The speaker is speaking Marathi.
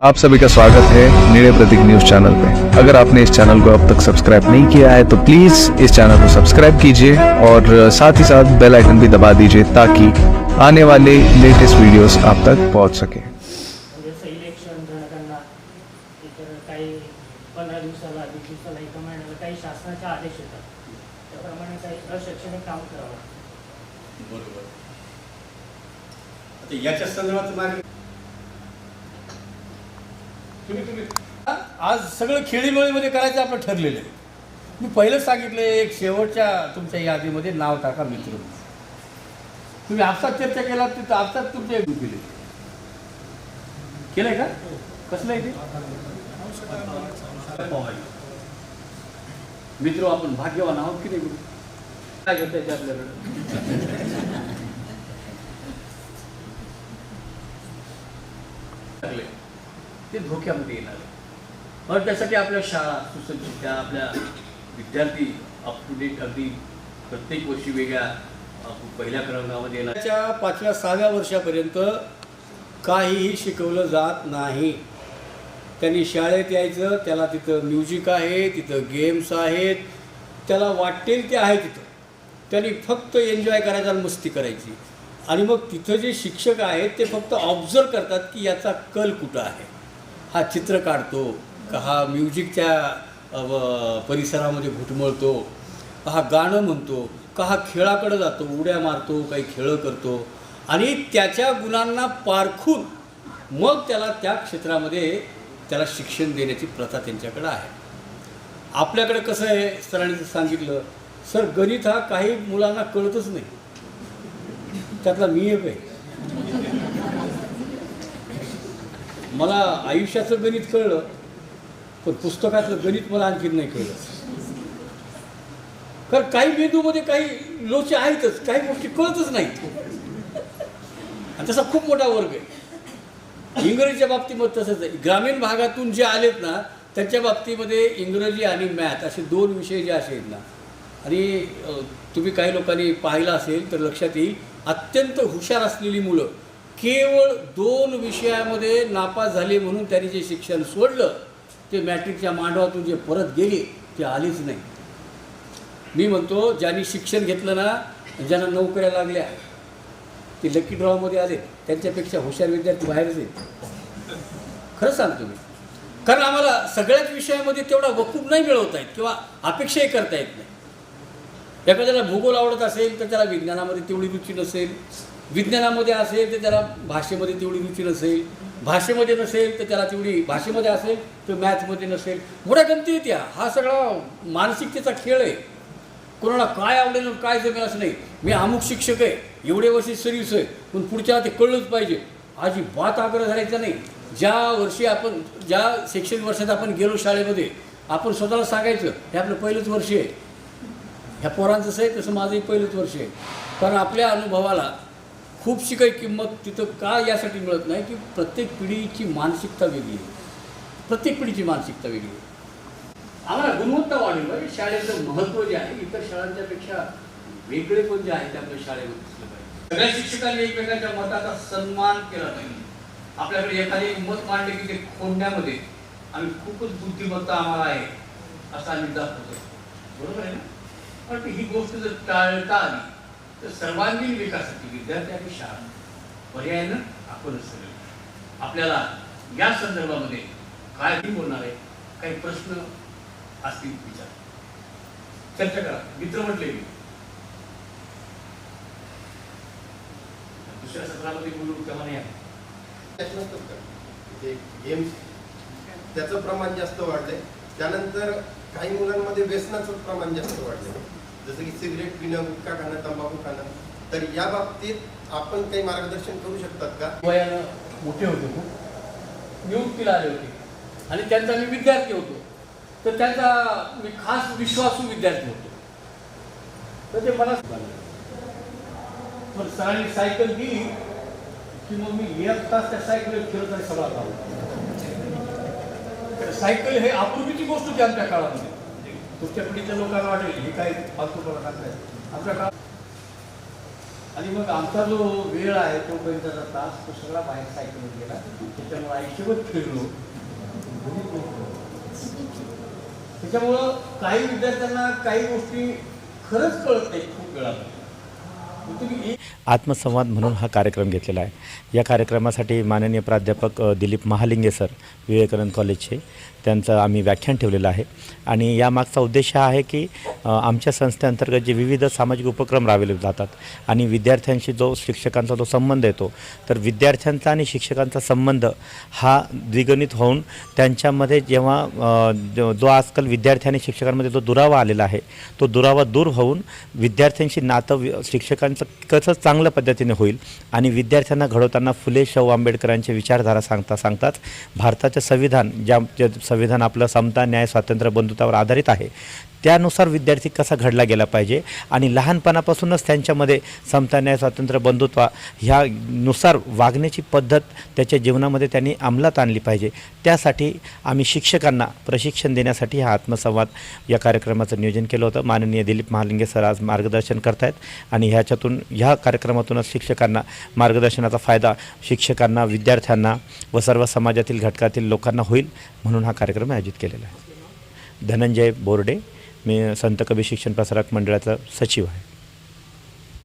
आप सभी का स्वागत है निर्णय प्रतीक न्यूज चैनल पे। अगर आपने इस चैनल को अब तक सब्सक्राइब नहीं किया है तो प्लीज इस चैनल को सब्सक्राइब कीजिए और साथ ही साथ बेल आइकन भी दबा दीजिए ताकि आने वाले लेटेस्ट वीडियोस आप तक पहुंच सके। याच्या संदर्भात आज सगळं खेळीमेळीमध्ये करायचं आपलं ठरलेलं आहे. मी पहिलंच सांगितलं एक शेवटच्या तुमच्या यादीमध्ये नाव टाका मित्र. तुम्ही आपसात चर्चा केला तिथं आपसात तुमचे एक केले. केलंय का? कसलं आहे ते? मित्र आपण भाग्यवान आहोत की नाही? काय घेता आपल्याकडे ते धोक्यामध्ये येणार. आहे. म्हणून त्यासाठी आपल्या शाळा सुसज्जित त्या आपल्या विद्यार्थी अप टू डेट अगदी प्रत्येक वर्षी वेगळ्या पहिल्या क्रमांकामध्ये येणार. त्याच्या पाचव्या सहाव्या वर्षापर्यंत काहीही शिकवलं जात नाही. त्यांनी शाळेत यायचं त्याला तिथं म्युझिक आहे तिथं गेम्स आहेत त्याला वाटेल ते आहे तिथं. त्यांनी फक्त एन्जॉय करायचा आणि मस्ती करायची. आणि मग तिथं जे शिक्षक आहेत ते फक्त ऑब्झर्व करतात की याचा कल कुठं आहे. हा चित्र काढतो का हा म्युझिकच्या व- परिसरामध्ये घुटमळतो का हा गाणं म्हणतो का हा खेळाकडं जातो उड्या मारतो काही खेळं करतो आणि त्याच्या गुणांना पारखून मग त्याला त्या क्षेत्रामध्ये त्याला शिक्षण देण्याची प्रथा त्यांच्याकडे आहे. आपल्याकडे कसं आहे सरांनी सांगितलं सर गणित हा काही मुलांना कळतच नाही. त्यातला मी एक आहे. मला आयुष्याचं गणित कळलं पण पुस्तकातलं गणित मला आणखीन नाही कळलं. कारण काही मेंदूमध्ये काही लोचे आहेतच काही गोष्टी कळतच नाहीत. आणि तसा खूप मोठा वर्ग आहे. इंग्रजीच्या बाबतीमध्ये तसंच आहे. ग्रामीण भागातून जे आलेत ना त्यांच्या बाबतीमध्ये इंग्रजी आणि मॅथ असे दोन विषय जे असे आहेत ना आणि तुम्ही काही लोकांनी पाहिलं असेल तर लक्षात येईल अत्यंत हुशार असलेली मुलं केवळ दोन विषयामध्ये नापास झाले म्हणून त्यांनी जे शिक्षण सोडलं ते मॅट्रिकच्या मांडवातून जे परत गेले ते आलेच नाही. मी म्हणतो ज्यांनी शिक्षण घेतलं ना ज्यांना नोकऱ्या लागल्या ते लकी ड्रॉमध्ये आले. त्यांच्यापेक्षा हुशार विद्यार्थी बाहेरच आहेत. खरं सांगतो मी. कारण आम्हाला सगळ्याच विषयामध्ये तेवढा वकूब नाही मिळवता येत किंवा अपेक्षाही करता येत नाही. एखाद्याला भूगोल आवडत असेल तर त्याला विज्ञानामध्ये तेवढी रुची नसेल. विज्ञानामध्ये असेल तर त्याला भाषेमध्ये तेवढी रुची नसेल भाषेमध्ये नसेल तर त्याला तेवढी भाषेमध्ये असेल तर मॅथमध्ये नसेल. मोठ्या गमती त्या या. हा सगळा मानसिकतेचा खेळ आहे. कोणाला काय आवडेल काय जमेल असं नाही. मी अमुक शिक्षक आहे एवढे वर्षी सर्व्हिस आहे पण पुढच्या ते कळलंच पाहिजे. अजिबात आग्रह धरायचा नाही. ज्या वर्षी आपण ज्या शैक्षणिक वर्षात आपण गेलो शाळेमध्ये आपण स्वतःला सांगायचं हे आपलं पहिलंच वर्ष आहे. ह्या पोरांचं आहे तसं माझंही पहिलंच वर्ष आहे. कारण आपल्या अनुभवाला खूपशी काही किंमत तिथं का यासाठी मिळत नाही की प्रत्येक पिढीची मानसिकता वेगळी आहे. प्रत्येक पिढीची मानसिकता वेगळी आहे. आम्हाला गुणवत्ता वाढेल म्हणजे शाळेचं महत्त्व जे आहे इतर शाळांच्या पेक्षा वेगळे पण जे आहे ते आपल्या शाळेमध्ये दिसलं पाहिजे. सगळ्या शिक्षकांनी एकमेकांच्या मताचा सन्मान केला पाहिजे. आपल्याकडे एखादे मत मांडले की ते खोडण्यामध्ये आम्ही खूपच बुद्धिमत्ता आम्हाला आहे असं आम्ही दाखवतो. बरोबर आहे ना? पण ही गोष्ट जर टाळता आली तर सर्वांगीण विकासाची विद्यार्थी आणि शाळा. पर्यायानं आपणच सगळे. आपल्याला या संदर्भामध्ये काय बोलणार आहे काही प्रश्न असतील विचार. चर्चा करा. मित्र म्हटले मी. दुसऱ्या सत्रामध्ये बोलू तेव्हा नाही आहे. गेम्स त्याचं प्रमाण जास्त वाढलंय. त्यानंतर काही मुलांमध्ये व्यसनाचं प्रमाण जास्त वाढलंय. जसं की सिगरेट पिणं गुटखा खाणं तंबाखू खाणं तर या बाबतीत आपण काही मार्गदर्शन करू शकतात का? वयानं मोठे होते खूप. निवृत्तीला आले होते. आणि त्यांचा मी विद्यार्थी होतो. तर त्यांचा मी खास विश्वासू विद्यार्थी होतो. तर ते मला पण सरांनी सायकल दिली की मग मी एक तास त्या सायकलीवर खेळत आणि सगळा सायकल हे अपूर्वीची गोष्ट होती आमच्या काळामध्ये. तुमच्या पिढीच्या लोकांना वाटेल हे काय फालतू करत आपल्या का आणि मग आमचा जो वेळ आहे तोपर्यंतचा तास तो सगळा बाहेर सायकलवर गेला त्याच्यामुळे आयुष्यभर फिरलो. त्याच्यामुळं काही विद्यार्थ्यांना काही गोष्टी खरंच कळत नाही खूप वेळा आत्मसंवाद म्हणून हा कार्यक्रम घेतलेला आहे. या कार्यक्रमासाठी माननीय प्राध्यापक दिलीप महालिंगे सर विवेकानंद कॉलेजचे त्यांचं आम्ही व्याख्यान ठेवलेलं आहे. आणि यामागचा उद्देश हा आहे की आमच्या संस्थेअंतर्गत जे विविध सामाजिक उपक्रम राबविले जातात आणि विद्यार्थ्यांशी जो शिक्षकांचा जो संबंध येतो तर विद्यार्थ्यांचा आणि शिक्षकांचा संबंध हा द्विगणित होऊन त्यांच्यामध्ये जेव्हा जो जो आजकाल विद्यार्थी आणि शिक्षकांमध्ये जो दुरावा आलेला आहे तो दुरावा दूर होऊन विद्यार्थ्यांशी नातं शिक्षकांचं त्यांचं कसं चांगल्या पद्धतीने होईल आणि विद्यार्थ्यांना घडवताना फुले शाहू आंबेडकरांचे विचारधारा सांगता सांगताच भारताचं संविधान ज्या जे संविधान आपलं समता न्याय स्वातंत्र्य बंधुतावर आधारित आहे त्यानुसार विद्यार्थी कसा घडला गेला पाहिजे आणि लहानपणापासूनच त्यांच्यामध्ये समता न्याय स्वातंत्र्य बंधुत्व ह्यानुसार वागण्याची पद्धत त्याच्या जीवनामध्ये त्यांनी अंमलात आणली पाहिजे. त्यासाठी आम्ही शिक्षकांना प्रशिक्षण देण्यासाठी हा आत्मसंवाद या कार्यक्रमाचं नियोजन केलं होतं. माननीय दिलीप महालिंगे सर आज मार्गदर्शन करतायत आणि ह्याच्यातून ह्या कार्यक्रमातूनच शिक्षकांना मार्गदर्शनाचा फायदा शिक्षकांना विद्यार्थ्यांना व सर्व समाजातील घटकातील लोकांना होईल म्हणून हा कार्यक्रम आयोजित केलेला आहे. धनंजय बोर्डे मी संत कवी शिक्षण प्रसारक मंडळाचा सचिव आहे.